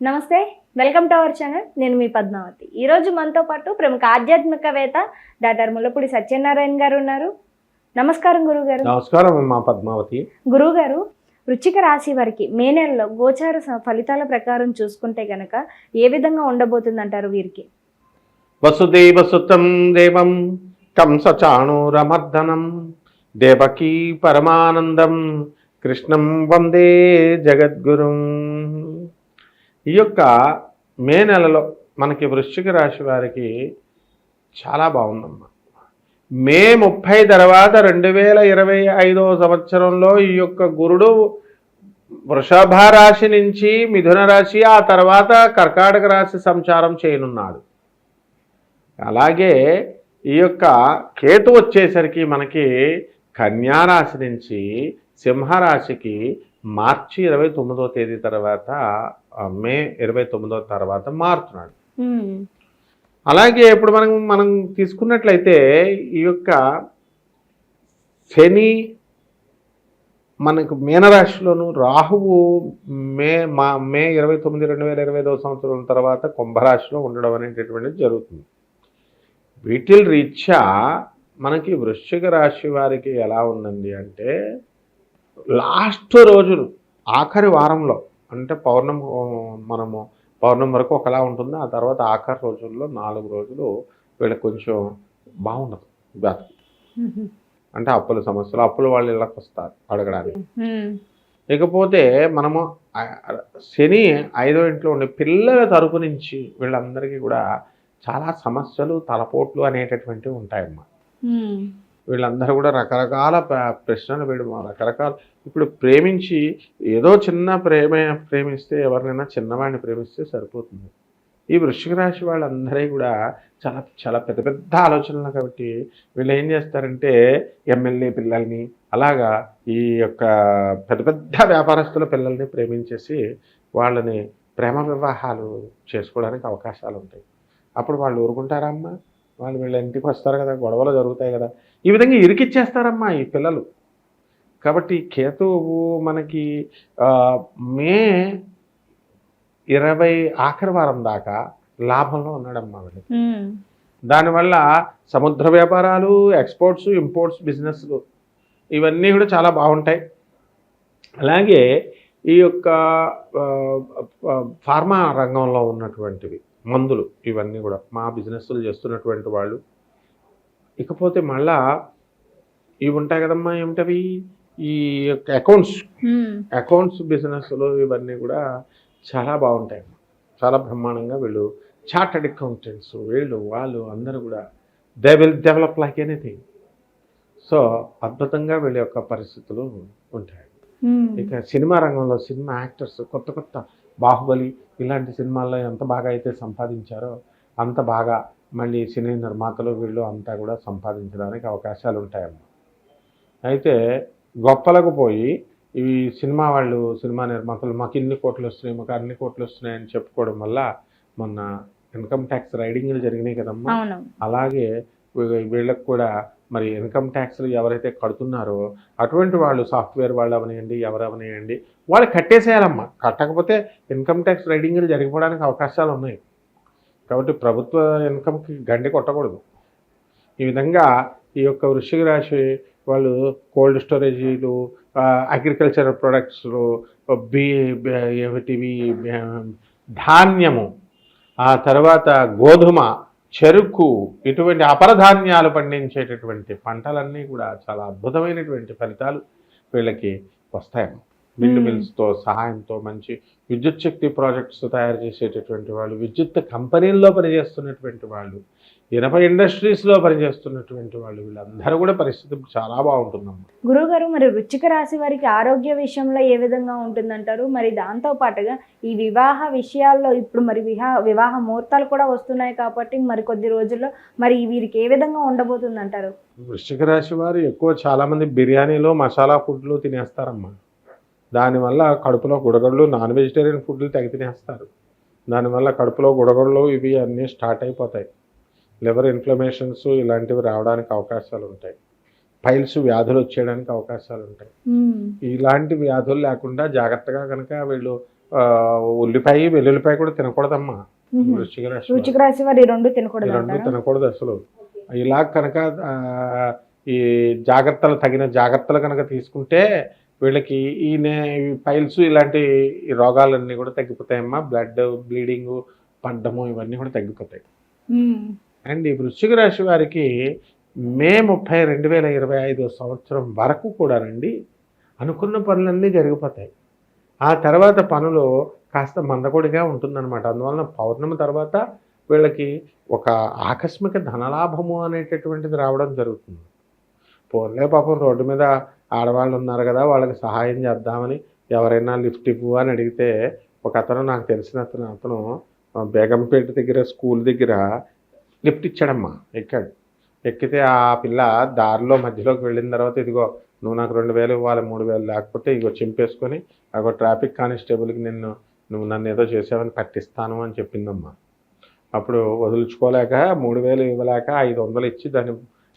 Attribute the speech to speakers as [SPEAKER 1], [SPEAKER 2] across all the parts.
[SPEAKER 1] నమస్తే welcome to our channel. నేను మీ పద్మావతి. ఈరోజు మనతో పాటు ప్రముఖ ఆధ్యాత్మికవేత్త డాక్టర్ ముల్లపూడి సత్యనారాయణ గారు ఉన్నారు. నమస్కారం గురుగారు
[SPEAKER 2] నమస్కారం అమ్మా పద్మావతి.
[SPEAKER 1] గురుగారు వృచ్చిక రాశి వారికి మే నెలలో గోచార ఫలితాల ప్రకారం చూసుకుంటే గనక ఏ విధంగా ఉండబోతుందంటారు వీరికి?
[SPEAKER 2] వసుదేవ సుతం దేవం కంసచాణూరమర్దనం దేవకీ పరమానందం కృష్ణం వందే జగద్గురుం. ఈ యొక్క మే నెలలో మనకి వృశ్చిక రాశి వారికి చాలా బాగుందమ్మా. మే ముప్పై తర్వాత రెండు వేల ఇరవై ఐదో సంవత్సరంలో ఈ యొక్క గురుడు వృషభ రాశి నుంచి మిథున రాశి ఆ తర్వాత కర్కాటక రాశి సంచారం చేయనున్నాడు. అలాగే ఈ యొక్క కేతు వచ్చేసరికి మనకి కన్యా రాశి నుంచి సింహరాశికి మార్చి ఇరవై తొమ్మిదో తేదీ తర్వాత మే ఇరవై తొమ్మిదో తర్వాత మారుతున్నాడు. అలాగే ఇప్పుడు మనం మనం తీసుకున్నట్లయితే ఈ యొక్క శని మనకు మీనరాశిలోను రాహువు మే మా మే ఇరవై తొమ్మిది రెండు వేల ఇరవై ఐదవ సంవత్సరం తర్వాత కుంభరాశిలో ఉండడం అనేటటువంటిది జరుగుతుంది వీటిల్ రీత్యా మనకి వృశ్చిక రాశి వారికి ఎలా ఉందండి అంటే లాస్ట్ రోజులు ఆఖరి వారంలో అంటే పౌర్ణమి మనము పౌర్ణమి వరకు ఒకలా ఉంటుంది ఆ తర్వాత ఆఖరి రోజుల్లో నాలుగు రోజులు వీళ్ళకి కొంచెం బాగుండదు బ్రతుకు. అంటే అప్పుల సమస్యలు అప్పులు వాళ్ళు ఇళ్ళకి వస్తారు అడగడానికి. ఇకపోతే మనము శని ఐదో ఇంట్లో ఉండే పిల్లల తరపు నుంచి వీళ్ళందరికీ కూడా చాలా సమస్యలు తలపోట్లు అనేటటువంటివి ఉంటాయన్నమాట. వీళ్ళందరూ కూడా రకరకాల ప్రశ్నలు వేయడం రకరకాల ఇప్పుడు ప్రేమించి ఏదో చిన్న ప్రేమ ప్రేమిస్తే ఎవరినైనా చిన్నవాడిని ప్రేమిస్తే సరిపోతుంది. ఈ వృశ్చిక రాశి వాళ్ళందరూ కూడా చాలా చాలా పెద్ద పెద్ద ఆలోచనలు కాబట్టి వీళ్ళు ఏం చేస్తారంటే ఎమ్మెల్యే పిల్లల్ని అలాగా ఈ యొక్క పెద్ద పెద్ద వ్యాపారస్తుల పిల్లల్ని ప్రేమించేసి వాళ్ళని ప్రేమ వివాహాలు చేసుకోవడానికి అవకాశాలు ఉంటాయి. అప్పుడు వాళ్ళు ఊరుకుంటారా అమ్మ? వాళ్ళు వీళ్ళ ఇంటికి వస్తారు కదా గొడవలు జరుగుతాయి కదా. ఈ విధంగా ఇరికిచ్చేస్తారమ్మా ఈ పిల్లలు. కాబట్టి కేతువు మనకి మే ఇరవై ఆఖరి వారం దాకా లాభంలో ఉన్నాడమ్మా వీళ్ళు
[SPEAKER 1] హ్మ్.
[SPEAKER 2] దానివల్ల సముద్ర వ్యాపారాలు ఎక్స్పోర్ట్స్ ఇంపోర్ట్స్ బిజినెస్లు ఇవన్నీ కూడా చాలా బాగుంటాయి. అలాగే ఈ యొక్క ఫార్మా రంగంలో ఉన్నటువంటివి మందులు ఇవన్నీ కూడా మా బిజినెస్లు చేస్తున్నటువంటి వాళ్ళు ఇకపోతే మళ్ళా ఇవి ఉంటాయి కదమ్మా ఏమిటవి? ఈ యొక్క అకౌంట్స్. అకౌంట్స్ బిజినెస్లు ఇవన్నీ కూడా చాలా బాగుంటాయి. చాలా బ్రహ్మాండంగా వీళ్ళు చార్టెడ్ అకౌంటెంట్స్ వీళ్ళు వాళ్ళు అందరూ కూడా they will develop like anything so అద్భుతంగా వీళ్ళ యొక్క పరిస్థితులు ఉంటాయి. ఇక సినిమా రంగంలో సినిమా యాక్టర్స్ కొత్త కొత్త బాహుబలి ఇలాంటి సినిమాల్లో ఎంత బాగా అయితే సంపాదించారో అంత బాగా మళ్ళీ సినీ నిర్మాతలు వీళ్ళు అంతా కూడా సంపాదించడానికి అవకాశాలు ఉంటాయన్నమాట అయితే గొప్పలకు పోయి ఈ సినిమా వాళ్ళు సినిమా నిర్మాతలు మాకు ఇన్ని కోట్లు వస్తున్నాయి మాకు అన్ని కోట్లు వస్తున్నాయి అని చెప్పుకోవడం వల్ల మొన్న ఇన్కమ్ ట్యాక్స్ రైడింగ్లు జరిగినాయి కదమ్మా. అలాగే వీళ్ళకి కూడా మరి ఇన్కమ్ ట్యాక్స్లు ఎవరైతే కడుతున్నారో అటువంటి వాళ్ళు సాఫ్ట్వేర్ వాళ్ళు అవనియండి ఎవరు అవనియండి వాళ్ళు కట్టేసేయాలమ్మా. కట్టకపోతే ఇన్కమ్ ట్యాక్స్ రైడింగ్లు జరిగిపోవడానికి అవకాశాలు ఉన్నాయి కాబట్టి ప్రభుత్వ ఇన్కమ్కి గండి కొట్టకూడదు. ఈ విధంగా ఈ యొక్క వృశ్చిక రాశి వాళ్ళు కోల్డ్ స్టోరేజీలు అగ్రికల్చర్ ప్రొడక్ట్స్లు బీ ఏమిటివి ధాన్యము ఆ తర్వాత గోధుమ చెరుకు ఇటువంటి అపరధాన్యాలు పండించేటటువంటి పంటలన్నీ కూడా చాలా అద్భుతమైనటువంటి ఫలితాలు వీళ్ళకి వస్తాయమ్మా. Wind
[SPEAKER 1] Hmm.
[SPEAKER 2] మిల్స్తో సహాయంతో మంచి విద్యుత్ శక్తి ప్రాజెక్ట్స్ తయారు చేసేటటువంటి వాళ్ళు విద్యుత్ కంపెనీల్లో పనిచేస్తున్నటువంటి వాళ్ళు ఇనప ఇండస్ట్రీస్లో పనిచేస్తున్నటువంటి వాళ్ళు వీళ్ళందరూ కూడా పరిస్థితి చాలా బాగుంటుందమ్మా.
[SPEAKER 1] గురువుగారు మరి వృచ్చిక రాశి వారికి ఆరోగ్య విషయంలో ఏ విధంగా ఉంటుందంటారు? మరి దాంతో పాటుగా ఈ వివాహ విషయాల్లో ఇప్పుడు మరి వివాహ వివాహ ముహూర్తాలు కూడా వస్తున్నాయి కాబట్టి మరి కొద్ది రోజుల్లో మరి వీరికి ఏ విధంగా ఉండబోతుందంటారు?
[SPEAKER 2] వృశ్చిక రాశి వారు ఎక్కువ చాలామంది బిర్యానీలో మసాలా ఫుడ్లు తినేస్తారమ్మా. దానివల్ల కడుపులో గుడగళ్ళు నాన్ వెజిటేరియన్ ఫుడ్లు తెగ తినేస్తారు. దానివల్ల కడుపులో గుడగళ్ళు ఇవి అన్నీ స్టార్ట్ అయిపోతాయి. లివర్ ఇన్ఫ్లమేషన్స్ ఇలాంటివి రావడానికి అవకాశాలు ఉంటాయి. పైల్స్ వ్యాధులు వచ్చేయడానికి అవకాశాలు ఉంటాయి. ఇలాంటి వ్యాధులు లేకుండా జాగ్రత్తగా కనుక వీళ్ళు ఉల్లిపాయ వెల్లుల్లిపాయ కూడా తినకూడదమ్మా.
[SPEAKER 1] మ్మ్.
[SPEAKER 2] వృశ్చిక రాశి
[SPEAKER 1] రాశి వారు ఈ రెండు తినకూడదు
[SPEAKER 2] రెండు తినకూడదు అసలు. ఇలా కనుక ఈ జాగ్రత్తలు తగిన జాగ్రత్తలు కనుక తీసుకుంటే వీళ్ళకి ఈ పైల్స్ ఇలాంటి రోగాలన్నీ కూడా తగ్గిపోతాయమ్మా. బ్లడ్ బ్లీడింగ్ పడ్డము ఇవన్నీ కూడా తగ్గిపోతాయి. అండ్ ఈ వృశ్చిక రాశి వారికి మే ముప్పై రెండు వేల ఇరవై ఐదు సంవత్సరం వరకు కూడానండి అనుకున్న పనులన్నీ జరిగిపోతాయి. ఆ తర్వాత పనులు కాస్త మందకొడిగా ఉంటుందన్నమాట. అందువలన పౌర్ణమి తర్వాత వీళ్ళకి ఒక ఆకస్మిక ధనలాభము అనేటటువంటిది రావడం జరుగుతుంది. పోన్లే పాపం రోడ్డు మీద ఆడవాళ్ళు ఉన్నారు కదా వాళ్ళకి సహాయం చేద్దామని ఎవరైనా లిఫ్ట్ ఇవ్వు అని అడిగితే ఒక అతను నాకు తెలిసిన అతను అతను బేగంపేట దగ్గర స్కూల్ దగ్గర లిఫ్ట్ ఇచ్చాడమ్మా ఎక్కాడు. ఎక్కితే ఆ పిల్ల దారిలో మధ్యలోకి వెళ్ళిన తర్వాత ఇదిగో నువ్వు నాకు రెండు వేలు ఇవ్వాలి మూడు వేలు లేకపోతే ఇగో చింపేసుకొని అగో ట్రాఫిక్ కానిస్టేబుల్కి నిన్ను నువ్వు నన్ను ఏదో చేసావని పట్టిస్తాను అని చెప్పిందమ్మా. అప్పుడు వదులుచుకోలేక మూడు వేలు ఇవ్వలేక ఐదు వందలు ఇచ్చి దాన్ని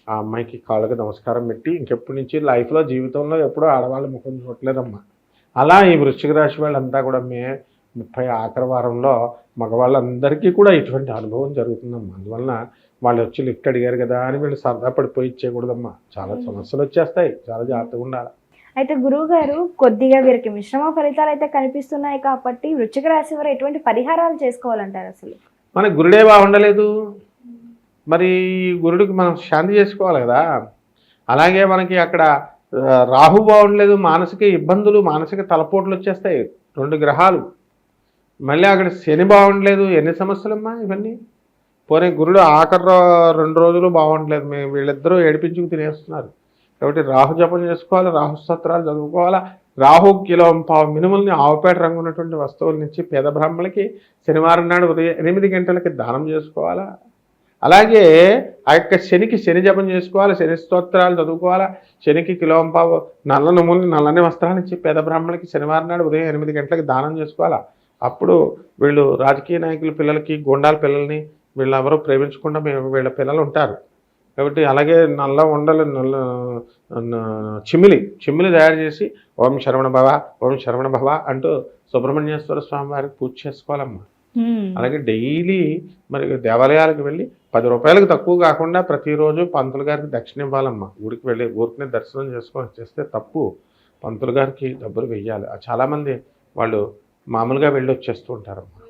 [SPEAKER 2] ఆ అమ్మాయికి కాళ్ళకి నమస్కారం పెట్టి ఇంకెప్పటి నుంచి లైఫ్లో జీవితంలో ఎప్పుడూ ఆడవాళ్ళ ముఖం చూడలేదమ్మా అలా ఈ వృశ్చిక రాశి వాళ్ళంతా కూడా మే ముప్పై ఆఖరి వారంలో మగవాళ్ళందరికీ కూడా ఇటువంటి అనుభవం జరుగుతుందమ్మా. అందువలన వాళ్ళు వచ్చి లిఫ్ట్ అడిగారు కదా అని వీళ్ళు సరదా పడిపోయి ఇచ్చేయకూడదమ్మా. చాలా సమస్యలు వచ్చేస్తాయి. చాలా జాగ్రత్తగా ఉండాలి.
[SPEAKER 1] అయితే గురువు గారు కొద్దిగా వీరికి మిశ్రమ ఫలితాలు అయితే కనిపిస్తున్నాయి కాబట్టి వృచ్చిక రాశి వారు ఎటువంటి పరిహారాలు చేసుకోవాలంటారు అసలు?
[SPEAKER 2] మన గురుడే బాగుండలేదు. మరి ఈ గురుడికి మనం శాంతి చేసుకోవాలి కదా. అలాగే మనకి అక్కడ రాహు బాగుండలేదు మానసిక ఇబ్బందులు మానసిక తలపోట్లు వచ్చేస్తాయి. రెండు గ్రహాలు. మళ్ళీ అక్కడ శని బాగుండలేదు ఎన్ని సమస్యలమ్మా ఇవన్నీ? పోనీ గురుడు ఆఖరి రెండు రోజులు బాగుండలేదు మేము వీళ్ళిద్దరూ ఏడిపించుకు తినేస్తున్నారు. కాబట్టి రాహు జపం చేసుకోవాలి రాహు సత్రాలు చదువుకోవాలా? రాహు కిలో పావు మినుముల్ని ఆవుపేట రంగు ఉన్నటువంటి వస్తువుల నుంచి పేద బ్రాహ్మణులకి శనివారం నాడు ఉదయం ఎనిమిది గంటలకి దానం చేసుకోవాలా? అలాగే ఆ యొక్క శనికి శని జపం చేసుకోవాలి శని స్తోత్రాలు చదువుకోవాలా శనికి కిలోంప నల్ల నువ్వుల్ని నల్లని వస్త్రాలు ఇచ్చి పేద బ్రాహ్మణులకి శనివారం నాడు ఉదయం ఎనిమిది గంటలకి దానం చేసుకోవాలా? అప్పుడు వీళ్ళు రాజకీయ నాయకుల పిల్లలకి గుండాల పిల్లల్ని వీళ్ళెవరూ ప్రేమించకుండా మేము వీళ్ళ పిల్లలు ఉంటారు. కాబట్టి అలాగే నల్ల ఉండలు నల్ల చిమ్మిలి చిమిలి తయారు చేసి ఓం శరవణ భవ ఓం శరవణ భవ అంటూ సుబ్రహ్మణ్యేశ్వర స్వామి వారికి పూజ చేసుకోవాలమ్మా. అలాగే డైలీ మరి దేవాలయాలకు వెళ్ళి పది రూపాయలకు తక్కువ కాకుండా ప్రతిరోజు పంతులు గారికి దక్షిణ ఇవ్వాలమ్మా. ఊరికి వెళ్ళి ఊరికి దర్శనం చేసుకొని చేస్తే తప్పు. పంతులు గారికి డబ్బులు వెయ్యాలి. చాలామంది వాళ్ళు మామూలుగా వెళ్ళి వచ్చేస్తూ ఉంటారమ్మా.